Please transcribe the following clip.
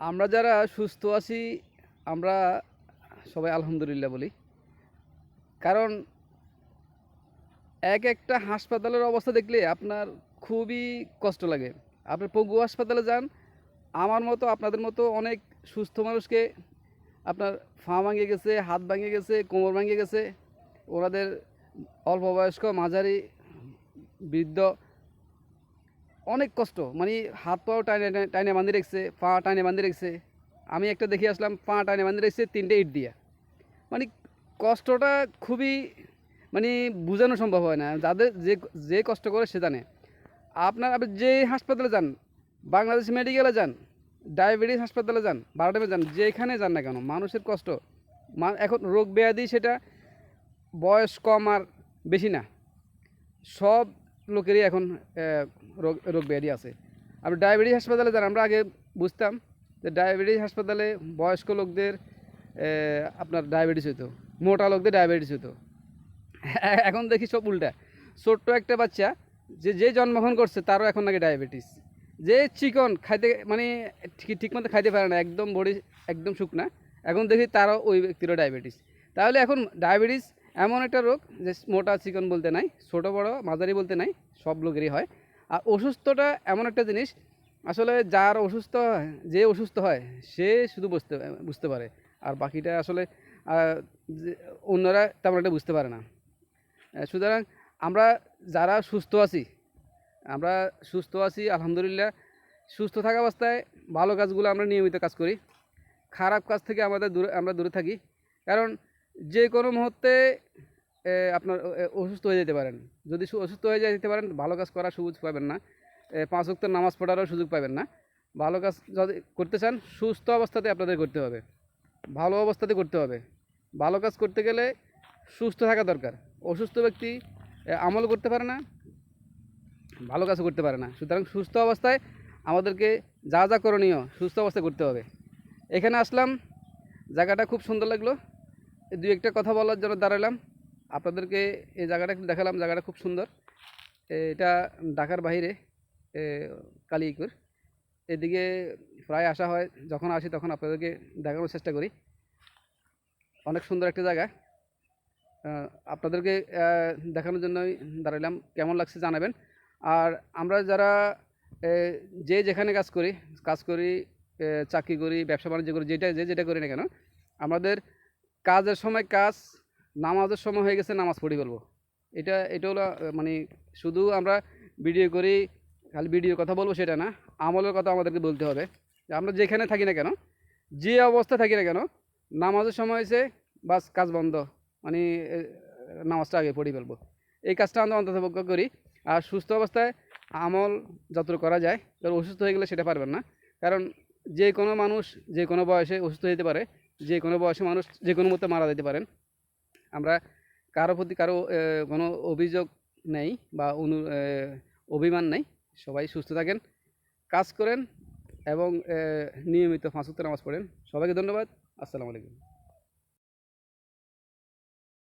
আমরা যারা সুস্থ আছি, আমরা সবাই আলহামদুলিল্লাহ বলি। কারণ এক একটা হাসপাতালের অবস্থা দেখলে আপনার খুবই কষ্ট লাগে। আপনি পঙ্গু হাসপাতালে যান, আমার মতো, আপনাদের মতো অনেক সুস্থ মানুষকে আপনার ফা ভাঙে গেছে, হাত ভাঙে গেছে, কোমর ভাঙে গেছে। ওনাদের অল্প বয়স্ক মাঝারি বৃদ্ধ অনেক কষ্ট। মানে হাত পাও টাইনে টাইনে- বান্ধি রেখেছে, পা টাইনে বান্ধি রেখেছে। আমি একটা দেখে আসলাম, পা টাইনে বান্ধি রেখেছে, তিনটে ইট দিয়া। মানে কষ্টটা খুবই মানে বোঝানো সম্ভব হয় না। যাদের যে যে কষ্ট করে সে জানে। আপনার, আপনি যে হাসপাতালে যান, বাংলাদেশ মেডিকেলে যান, ডায়াবেটিস হাসপাতালে যান বারোটামে যান, যেখানে যান না কেন, মানুষের কষ্ট। এখন রোগ ব্যাধি সেটা বয়স কম আর বেশি না। সব লোকেরই এখন রোগ রোগ ব্যাধি আছে। আপনি ডায়াবেটিস হাসপাতালে যান, আমরা আগে বুঝতাম যে ডায়াবেটিস হাসপাতালে বয়স্ক লোকদের আপনার ডায়াবেটিস হতো মোটা লোকদের ডায়াবেটিস হতো এখন দেখি সব উল্টা। ছোট্ট একটা বাচ্চা, যে যে জন্মগ্রহণ করছে, তারও এখন নাকি ডায়াবেটিস। যে চিকন, খাইতে মানে ঠিক ঠিক মতো খাইতে পারে না, একদম বডি, একদম শুকনা, এখন দেখি তারও ওই ব্যক্তিরও ডায়াবেটিস। তাহলে এখন ডায়াবেটিস এমন একটা রোগ যে মোটা চিকন বলতে নাই, ছোটো বড়, মাঝারি বলতে নাই, সব লোকেরই হয়। আর অসুস্থটা এমন একটা জিনিস, আসলে যার অসুস্থ হয় যে অসুস্থ হয়, সে শুধু বুঝতে বুঝতে পারে। আর বাকিটা আসলে অন্যরা তেমন একটা বুঝতে পারে না। সুতরাং আমরা যারা সুস্থ আছি, আমরা সুস্থ আছি, আলহামদুলিল্লাহ, সুস্থ থাকা অবস্থায় ভালো কাজগুলো আমরা নিয়মিত কাজ করি। খারাপ কাজ থেকে আমাদের দূরে, আমরা দূরে থাকি। কারণ যে কোনো মুহূর্তে আপনার অসুস্থ হয়ে যেতে পারেন। যদি অসুস্থ হয়ে যেতে পারেন, ভালো কাজ করার সুযোগ পাবেন না। পাঁচ ওয়াক্ত নামাজ পড়ারও সুযোগ পাবেন না। ভালো কাজ যদি করতে চান, সুস্থ অবস্থাতে আপনাদের করতে হবে। ভালো অবস্থাতে করতে হবে। ভালো কাজ করতে গেলে সুস্থ থাকা দরকার। অসুস্থ ব্যক্তি আমল করতে পারে না, ভালো কাজ করতে পারে না। সুতরাং সুস্থ অবস্থায় আমাদেরকে যা যা করণীয়, সুস্থ অবস্থায় করতে হবে। এখানে আসলাম। জায়গাটা খুব সুন্দর লাগল। দুই একটা কথা বলার জন্য দাঁড়ালাম। আপনাদেরকে এই জায়গাটা একটু দেখালাম জায়গাটা খুব সুন্দর। এটা ঢাকার বাইরে এ, কালিয়াকুর। এদিকে প্রায় আসা হয় যখন আসি তখন আপনাদেরকে দেখানোর চেষ্টা করি। অনেক সুন্দর একটা জায়গা। আপনাদেরকে দেখানোর জন্যই দাঁড়ালাম কেমন লাগছে জানাবেন। আর আমরা যারা যে যেখানে কাজ করি কাজ করি চাকরি করি ব্যবসা বাণিজ্য করি যেটা যে যেটা করি না কেন আমাদের কাজের সময় কাজ, নামাজের সময় হয়ে গেছে নামাজ পড়ি বলব। এটা এটা হলো মানে শুধু আমরা ভিডিও করি, খালি ভিডিওর কথা বলব সেটা না, আমলের কথা আমাদেরকে বলতে হবে। আমরা যেখানে থাকি না কেন, যে অবস্থা থাকি না কেন, নামাজের সময় হয়েছে, বাস কাজ বন্ধ মানে নামাজটা আগে পড়ি ফেলব এই কাজটা আমরা অন্তত করি। আর সুস্থ অবস্থায় আমল যতটুকু করা যায় কারণ অসুস্থ হয়ে গেলে সেটা পারবেন না। কারণ যে কোনো মানুষ, যে কোনো বয়সে অসুস্থ হতে পারে যে কোনো বয়সে মানুষ যে কোনো মতো মারা যেতে পারেন। আমরা কারও প্রতি কারও কোনো অভিযোগ নেই বা অনু অভিমান নেই। সবাই সুস্থ থাকেন, কাজ করেন এবং নিয়মিত ফাঁসুক্ত নামাজ পড়েন। সবাইকে ধন্যবাদ। আসসালামু আলাইকুম।